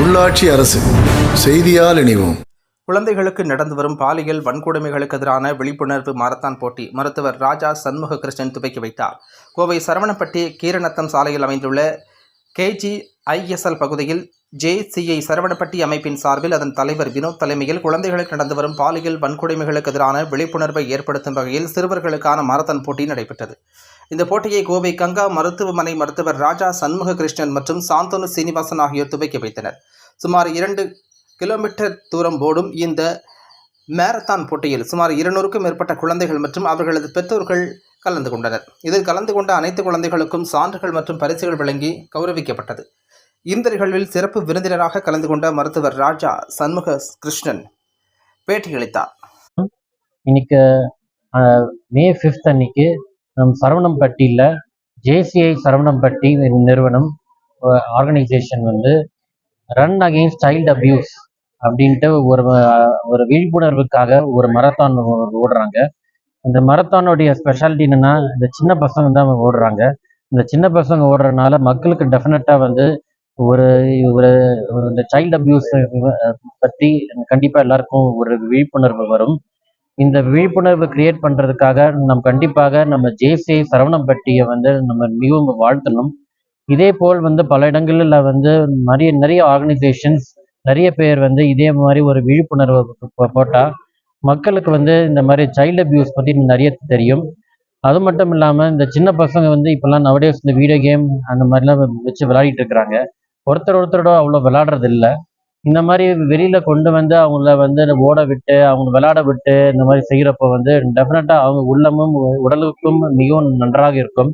உள்ளாட்சி அரசு செய்தியால் இணைவோம். குழந்தைகளுக்கு நடந்து வரும் பாலியல் வன்கொடுமைகளுக்கு எதிரான விழிப்புணர்வு மாரத்தான் போட்டி மருத்துவர் ராஜா சண்முக கிருஷ்ணன் துவக்கி வைத்தார். கோவை சரவணப்பட்டி கீரநத்தம் சாலையில் அமைந்துள்ள K G I S L பகுதியில் ஜேசிஐ சரவணப்பட்டி அமைப்பின் சார்பில் அதன் தலைவர் வினோத் தலைமையில் குழந்தைகளுக்கு நடந்து வரும் பாலியல் வன்கொடுமைகளுக்கு எதிரான விழிப்புணர்வை ஏற்படுத்தும் வகையில் சிறுவர்களுக்கான மாரத்தான் போட்டி நடைபெற்றது. இந்த போட்டியை கோவை கங்கா மருத்துவமனை மருத்துவர் ராஜா சண்முக கிருஷ்ணன் மற்றும் சாந்தனு சீனிவாசன் ஆகியோர் துவக்கி வைத்தனர். சுமார் இரண்டு கிலோமீட்டர் தூரம் ஓடும் இந்த மேரத்தான் போட்டியில் சுமார் இருநூறுக்கும் மேற்பட்ட குழந்தைகள் மற்றும் அவர்களது பெற்றோர்கள் கலந்து கொண்டனர். இதில் கலந்து கொண்ட அனைத்து குழந்தைகளுக்கும் சான்றுகள் மற்றும் பரிசுகள் வழங்கி கௌரவிக்கப்பட்டது. இந்த நிகழ்வில் சிறப்பு விருந்தினராக கலந்து கொண்ட மருத்துவர் ராஜா சண்முக கிருஷ்ணன் பேட்டியளித்தார். இன்னைக்கு மே ஃபிஃப்த் அன்னைக்கு நம் சரவணம்பட்டியில் ஜேசிஐ சரவணம்பட்டி நிறுவனம் ஆர்கனைசேஷன் வந்து ரன் அகெயின்ஸ்ட் சைல்டு அபியூஸ் அப்படின்ட்டு ஒரு ஒரு விழிப்புணர்வுக்காக ஒரு மரத்தான் ஓடுறாங்க. இந்த மரத்தானுடைய ஸ்பெஷாலிட்டி என்னன்னா இந்த சின்ன பசங்க தான் ஓடுறாங்க. இந்த சின்ன பசங்க ஓடுறதுனால மக்களுக்கு டெஃபினட்டாக வந்து ஒரு ஒரு இந்த சைல்டு அபியூஸ் பற்றி கண்டிப்பாக எல்லாருக்கும் ஒரு விழிப்புணர்வு வரும். இந்த விழிப்புணர்வு கிரியேட் பண்றதுக்காக நம் கண்டிப்பாக நம்ம ஜேசி சரவணம்பட்டியை வந்து நம்ம மிகவும் வாழ்த்தணும். இதே போல் வந்து பல இடங்களில் வந்து நிறைய நிறைய ஆர்கனைசேஷன்ஸ் நிறைய பேர் வந்து இதே மாதிரி ஒரு விழிப்புணர்வு போ- போட்டா மக்களுக்கு வந்து இந்த மாதிரி சைல்டு அபியூஸ் பத்தி நிறைய தெரியும். அது மட்டும் இல்லாமல் இந்த சின்ன பசங்க வந்து இப்பெல்லாம் நவடேஸ் இந்த வீடியோ கேம் அந்த மாதிரிலாம் வச்சு விளையாடிட்டு இருக்கிறாங்க. ஒருத்தர் ஒருத்தரோட அவ்வளோ விளையாடுறது இல்ல இந்த மாதிரி வெளியில கொண்டு வந்து அவங்கள வந்து ஓட விட்டு அவங்க விளையாட விட்டு இந்த மாதிரி செய்யறப்ப வந்து டெஃபினட்டா அவங்க உள்ளமும் உடலுக்கும் மிகவும் நன்றாக இருக்கும்.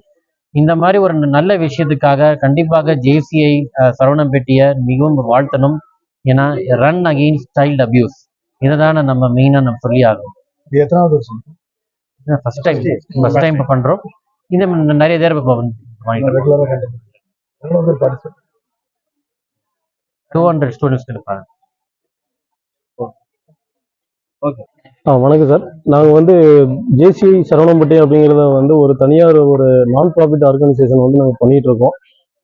இந்த மாதிரி ஒரு நல்ல விஷயத்துக்காக கண்டிப்பாக ஜேசிஐ சரவணம்பேட்டியை மிகவும் வாழ்த்தணும். ஏன்னா ரன் அகெயின்ஸ்ட் சைல்டு அபியூஸ் இதை தானே நம்ம மெயினாக நம்ம சொல்லி ஆகணும். இது எத்தனாவது வருஷம்? ஃபர்ஸ்ட் டைம் ஃபர்ஸ்ட் டைம் இப்போ பண்ணுறோம் இது நிறைய பேர் இப்போ வாங்கிட்டு ரெகுலராக கண்டிப்பாக எவ்வளோ பேர் பார்ட்டிசிபேட் டூ ஹண்ட்ரட் ஸ்டூடெண்ட்ஸ் இருப்பாங்க. ஆ வணக்கம் சார். நாங்கள் வந்து ஜேசி சரவணம்பட்டி அப்படிங்கிறத வந்து ஒரு தனியார் ஒரு நான் ப்ராஃபிட் ஆர்கனைசேஷன் வந்து நாங்கள் பண்ணிட்டு இருக்கோம்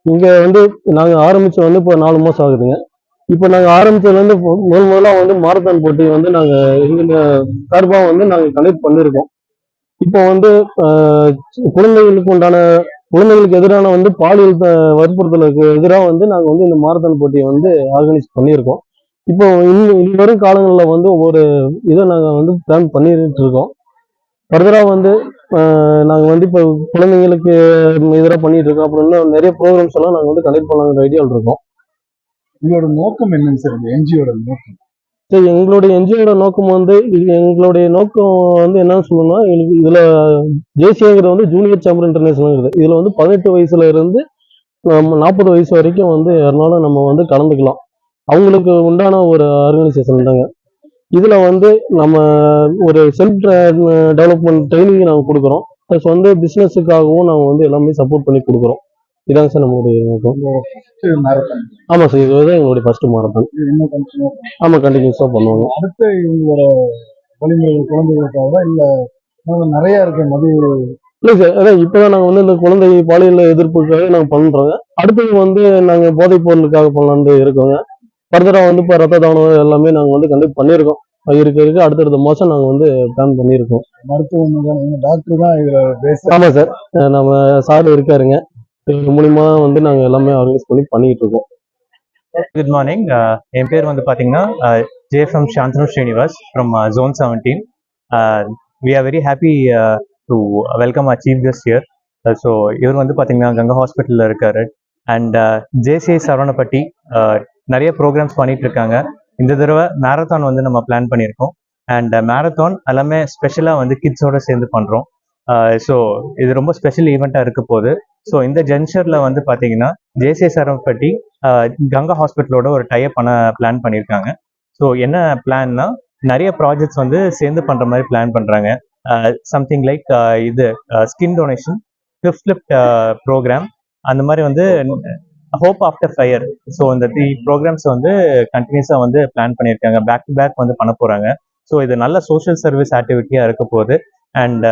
இங்கே வந்து நாங்கள் ஆரம்பிச்சு வந்து இப்போ நாலு மாதம் ஆகுதுங்க. இப்போ நாங்கள் ஆரம்பிச்சதுலேருந்து முதல் முதலாக வந்து மாரத்தான் போட்டி வந்து நாங்கள் எங்கள் சார்பாக வந்து நாங்கள் கனெக்ட் பண்ணியிருக்கோம் இப்போ வந்து குழந்தைகளுக்கு உண்டான குழந்தைகளுக்கு எதிரான வந்து பாலியல் வற்புறுத்தலுக்கு எதிராக வந்து நாங்கள் வந்து இந்த மாரத்தான் போட்டியை வந்து ஆர்கனைஸ் பண்ணியிருக்கோம். இப்போ இன்னும் இனி வரும் காலங்களில் வந்து ஒவ்வொரு இதை நாங்கள் வந்து பிளான் பண்ணிட்டு இருக்கோம். ஃபர்தராக வந்து நாங்கள் வந்து இப்போ குழந்தைங்களுக்கு எதிராக பண்ணிட்டு இருக்கோம். அப்புறம் இன்னும் நிறைய ப்ரோக்ராம்ஸ் எல்லாம் நாங்கள் வந்து கனெக்ட் பண்ணலாங்கிற ஐடியாவில் இருக்கோம். இதோட நோக்கம் என்னங்க சார் இந்த என்ஜிஓட நோக்கம். சரி எங்களுடைய என்ஜிஓட நோக்கம் வந்து இது எங்களுடைய நோக்கம் வந்து என்னன்னு சொல்லணும்னா எங்களுக்கு இதில் ஜேசிங்கிறது வந்து ஜூனியர் சாம்பர் இன்டர்நேஷனல்ங்கிறது இதில் வந்து பதினெட்டு வயசுல இருந்து நாற்பது வயசு வரைக்கும் வந்து யாருனாலும் நம்ம வந்து கலந்துக்கலாம். அவங்களுக்கு உண்டான ஒரு ஆர்கனைசேஷன் தாங்க. இதில் வந்து நம்ம ஒரு செல்ஃப் டெவலப்மெண்ட் ட்ரைனிங் நாங்கள் கொடுக்குறோம். ப்ளஸ் வந்து பிஸ்னஸுக்காகவும் நாங்கள் வந்து எல்லாமே சப்போர்ட் பண்ணி கொடுக்குறோம். இதாங்க சார் நம்மளுடைய நோக்கம். ஆமாம் சார் இது தான் எங்களுடைய ஃபர்ஸ்ட் மாரத்தான் ஆமாம் கண்டினியூஸாக பண்ணுவாங்க. அடுத்து இவங்களோட வழிமுறைகள் குழந்தைகளுக்காக இல்ல இன்னும் நிறைய இருக்கு மது இல்லை சார் அதான் இப்போதான் நாங்கள் வந்து இந்த குழந்தை பாலியல் எதிர்ப்புக்காக நாங்கள் பண்ணுறோங்க அடுத்தது வந்து நாங்கள் போதைப் பொருளுக்காக பண்ணலான்னு இருக்கோங்க. ஃபர்தராக வந்து இப்போ ரத்த தானம் எல்லாமே நாங்கள் வந்து கண்டக்ட் பண்ணியிருக்கோம். இருக்க இருக்க அடுத்தடுத்த மாதம் நாங்கள் வந்து பிளான் பண்ணியிருக்கோம். மருத்துவம் டாக்டர் தான் இதுல ஆமாம் சார் நம்ம சார் இருக்காருங்க. இவர் மூலியமா வந்து நாங்கள் எல்லாமே ஆர்கனைஸ் பண்ணி பண்ணிட்டு இருக்கோம். குட் மார்னிங் என் பேர் வந்து பார்த்தீங்கன்னா JFM Shantanu Srinivas from zone seventeen we are very happy to welcome a chief guest here so இவர் வந்து பார்த்தீங்கன்னா கங்கா ஹாஸ்பிட்டலில் இருக்காரு. அண்ட் ஜேசிஐ சரவணப்பட்டி நிறைய ப்ரோக்ராம்ஸ் பண்ணிட்டு இருக்காங்க. இந்த தடவை மேரத்தான் வந்து நம்ம பிளான் பண்ணியிருக்கோம். அண்ட் மேரத்தான் எல்லாமே ஸ்பெஷலாக வந்து கிட்ஸோட சேர்ந்து பண்ணுறோம் ஸோ இது ரொம்ப ஸ்பெஷல் ஈவெண்ட்டாக இருக்க போகுது. ஸோ இந்த ஜென்ஷரில் வந்து பார்த்தீங்கன்னா ஜேசிஐ சரம்பட்டி கங்கா ஹாஸ்பிட்டலோட ஒரு டைப் பண்ண பிளான் பண்ணியிருக்காங்க ஸோ என்ன பிளான்னா நிறைய ப்ராஜெக்ட்ஸ் வந்து சேர்ந்து பண்ணுற மாதிரி பிளான் பண்ணுறாங்க சம்திங் லைக் இது skin donation fifth lift program அந்த மாதிரி வந்து ஹோப் ஆஃப்டர் ஃபயர் ஸோ இந்த த்ரீ ப்ரோக்ராம்ஸ் வந்து கண்டினியூஸாக வந்து பிளான் பண்ணியிருக்காங்க பேக் டு பேக் வந்து பண்ண போகிறாங்க ஸோ இது நல்ல சோஷியல் சர்வீஸ் ஆக்டிவிட்டியாக இருக்க போகுது. And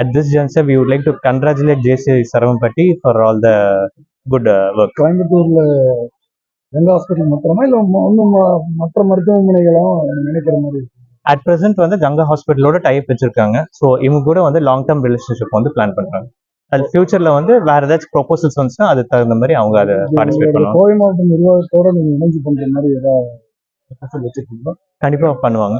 at this junction we would like to congratulate JC Saravampatti for all the good work கோயம்புத்தூர்ல எந்த ஹாஸ்பிட்டல் மாத்திரமா? இல்ல இன்னும் மற்ற மருத்துவமனைகளும் நினைக்கிற மாதிரி அட் ப்ரெசென்ட் வந்து கங்கா ஹாஸ்பிட்டலோட டைப் வச்சிருக்காங்க. ஸோ இவங்க கூட வந்து லாங் டேர்ம் ரிலேஷன்ஷிப் வந்து பிளான் பண்றாங்க. அது ஃபியூச்சர்ல வந்து வேற ஏதாச்சும் ப்ரொபோசல்ஸ் வந்துச்சுன்னா அதுக்கு தகுந்த மாதிரி அவங்க அதை பார்ட்டிசிபேட் பண்ணுவாங்க. கோவை மாவட்ட நிர்வாகத்தோட நீங்க இணைஞ்சு பண்ற மாதிரி ஏதாவது வச்சிருக்கீங்களா? கண்டிப்பா பண்ணுவாங்க.